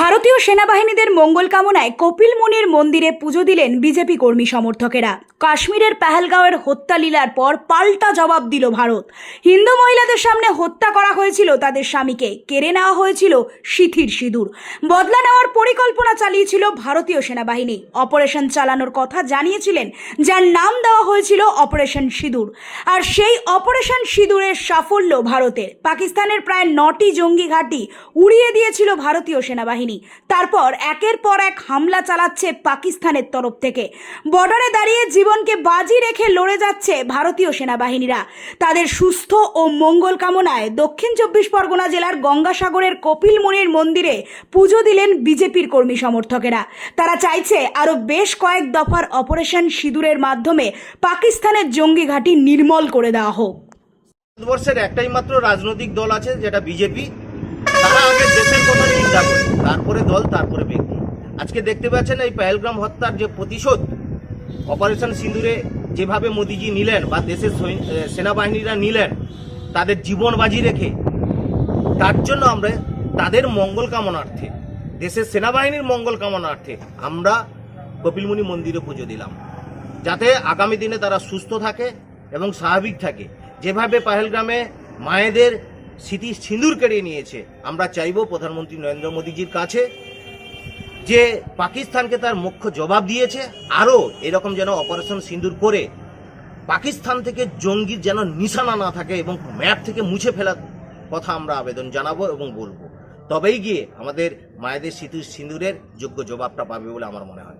ভারতীয় সেনাবাহিনীদের মঙ্গল কামনায় কপিল মুনির মন্দিরে পুজো দিলেন বিজেপি কর্মী সমর্থকেরা। কাশ্মীরের পেহেলগাঁওয়ের হত্যা লীলার পর পাল্টা জবাব দিল ভারত। হিন্দু মহিলাদের সামনে হত্যা করা হয়েছিল তাদের স্বামীকে। কেড়ে নেওয়া হয়েছিল সিথির সিঁদুর। বদলা নেওয়ার পরিকল্পনা চালিয়েছিল ভারতীয় সেনাবাহিনী। অপারেশন চালানোর কথা জানিয়েছিলেন, যার নাম দেওয়া হয়েছিল অপারেশন সিঁদুর। আর সেই অপারেশন সিঁদুরের সাফল্য ভারতের। পাকিস্তানের প্রায় নটি জঙ্গি ঘাঁটি উড়িয়ে দিয়েছিল ভারতীয় সেনাবাহিনী। তারপর একের পর এক হামলা চালাচ্ছে পাকিস্তানের তরফ থেকে। বর্ডারে দাঁড়িয়ে জীবনকে বাজি রেখে লড়ে যাচ্ছে ভারতীয় সেনাবাহিনীরা। তাদের সুস্থ ও মঙ্গল কামনায় দক্ষিণ চব্বিশ পরগনা জেলার গঙ্গাসাগরের কপিল মুনির মন্দিরে পুজো দিলেন বিজেপির কর্মী সমর্থকেরা। তারা চাইছে আরও বেশ কয়েক দফার অপারেশন সিঁদুরের মাধ্যমে পাকিস্তানের জঙ্গি ঘাঁটি নির্মল করে দেওয়া হোক। ভারতবর্ষের একটাই মাত্র রাজনৈতিক দল আছে, যেটা বিজেপি তারা আগে দেশের কথা চিন্তা তারপরে দল, তারপরে ব্যক্তি আজকে দেখতে পাচ্ছেন এই পেহেলগ্রাম হত্যার যে প্রতিশোধ, অপারেশন সিন্দুরে যেভাবে মোদিজি নিলেন বা দেশের সেনাবাহিনীরা নিলেন, তাদের জীবন বাজি রেখে, তার জন্য আমরা তাদের মঙ্গল কামনার্থে, দেশের সেনাবাহিনীর মঙ্গল কামনার্থে আমরা কপিলমুনি মন্দিরে পুজো দিলাম। যাতে আগামী দিনে তারা সুস্থ থাকে এবং স্বাভাবিক থাকে। যেভাবে পাহেলগ্রামে মায়েদের স্মৃতি সিঁদুর কেড়ে নিয়েছে। আমরা চাইব প্রধানমন্ত্রী নরেন্দ্র মোদীজির কাছে যে পাকিস্তানকে তার মুখ্য জবাব দিয়েছে, আরও এরকম যেন অপারেশন সিঁদুর করে পাকিস্তান থেকে জঙ্গির যেন নিশানা না থাকে এবং ম্যাপ থেকে মুছে ফেলার কথা আমরা আবেদন জানাব এবং বলব। তবেই গিয়ে আমাদের মায়েদের স্মৃতি সিঁদুরের যোগ্য জবাবটা পাবে বলে আমার মনে হয়।